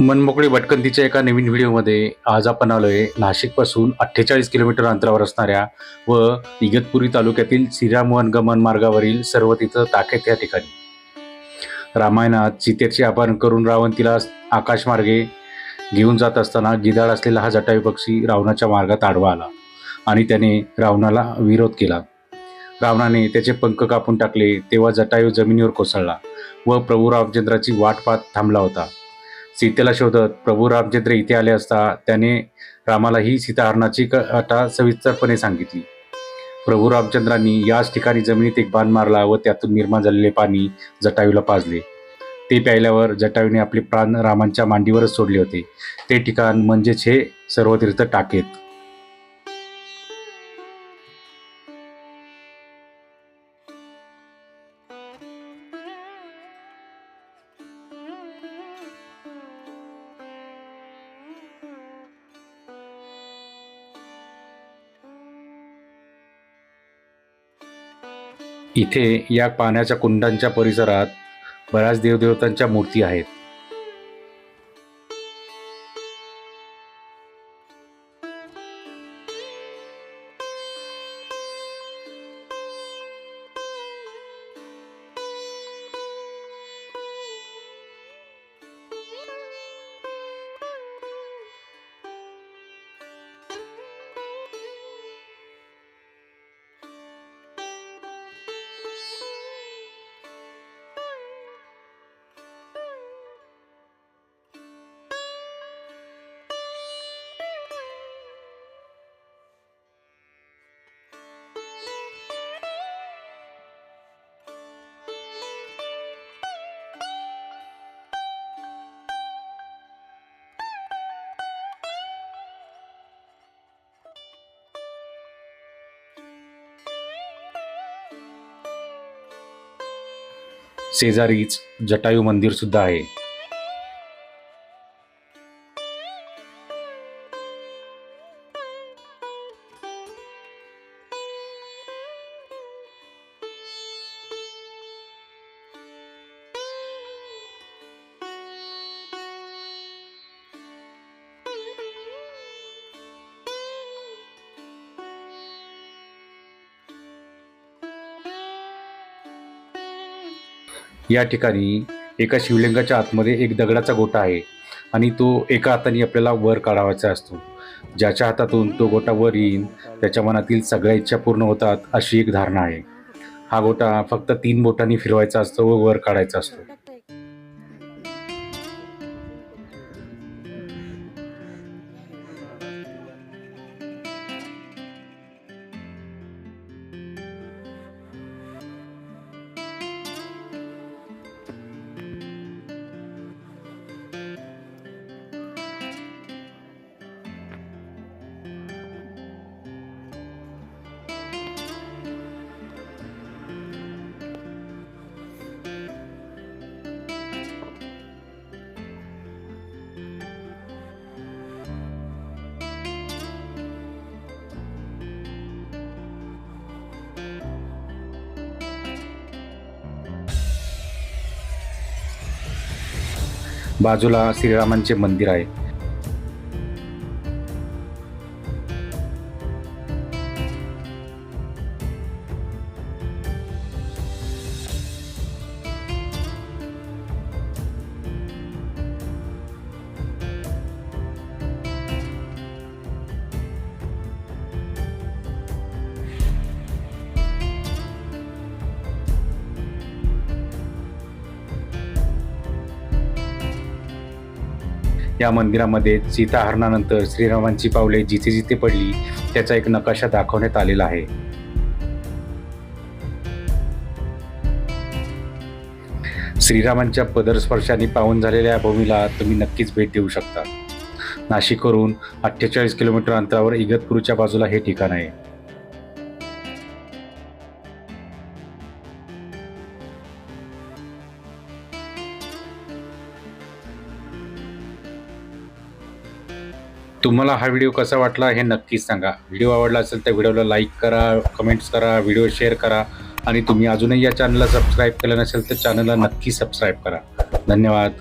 मनमोकळी भटकंतीच्या एका नवीन व्हिडिओमध्ये आज आपण आलोय नाशिकपासून अठ्ठेचाळीस किलोमीटर अंतरावर असणाऱ्या व इगतपुरी तालुक्यातील श्रीराम वनगमन मार्गावरील सर्व तिथं ताकेत या ठिकाणी. रामायणात सीतेचे अपहरण करून रावण तिला आकाशमार्गे घेऊन जात असताना गिदाळ असलेला हा जटायू पक्षी रावणाच्या मार्गात आडवा आला आणि त्याने रावणाला विरोध केला. रावणाने त्याचे पंख कापून टाकले तेव्हा जटायू जमिनीवर कोसळला व प्रभू रामचंद्राची वाट पाहत थांबला होता. सीतेला शोधत प्रभू रामचंद्र इथे आले असता त्याने रामाला ही सीताहरणाची कथा सविस्तरपणे सांगितली. प्रभू रामचंद्रांनी याच ठिकाणी जमिनीत एक बाण मारला व त्यातून निर्माण झालेले पाणी जटायूला पाजले. ते प्यायल्यावर जटायूने आपले प्राण रामांच्या मांडीवरच सोडले होते. ते ठिकाण म्हणजेच हे सर्व तीर्थ टाकेत. इथे या पाण्याच्या कुंडांच्या परिसरात बऱ्याच देवदेवतांच्या मूर्ती आहेत. शेजारीच जटायू मंदिरसुद्धा आहे. या ठिकाणी एका शिवलिंगाच्या आतमध्ये एक दगडाचा गोटा आहे आणि तो एका हाताने आपल्याला वर काढावायचा असतो. ज्याच्या हातातून तो गोटा वर येईल त्याच्या मनातील सगळ्या इच्छा पूर्ण होतात अशी एक धारणा आहे. हा गोटा फक्त तीन बोटांनी फिरवायचा असतो व वर काढायचा असतो. बाजूला श्रीरामांचे मंदिर आहे. या मंदिरामध्ये सीताहरणानंतर श्रीरामांची पावले जिथे जिथे पडली त्याचा एक नकाशा दाखवण्यात आलेला आहे. श्रीरामांच्या पदरस्पर्शाने पावन झालेल्या या भूमीला तुम्ही नक्कीच भेट देऊ शकता. नाशिकवरून अठ्ठेचाळीस किलोमीटर अंतरावर इगतपूरच्या बाजूला हे ठिकाण आहे. तुम्हाला हा व्हिडिओ कसा वाटला हे नक्कीच सांगा. व्हिडिओ आवडला असेल तर व्हिडिओला लाईक करा कमेंट्स करा व्हिडिओ शेअर करा आणि तुम्ही अजूनही या चॅनलला सबस्क्राईब केलं नसेल तर चॅनलला नक्की सबस्क्राईब करा. धन्यवाद.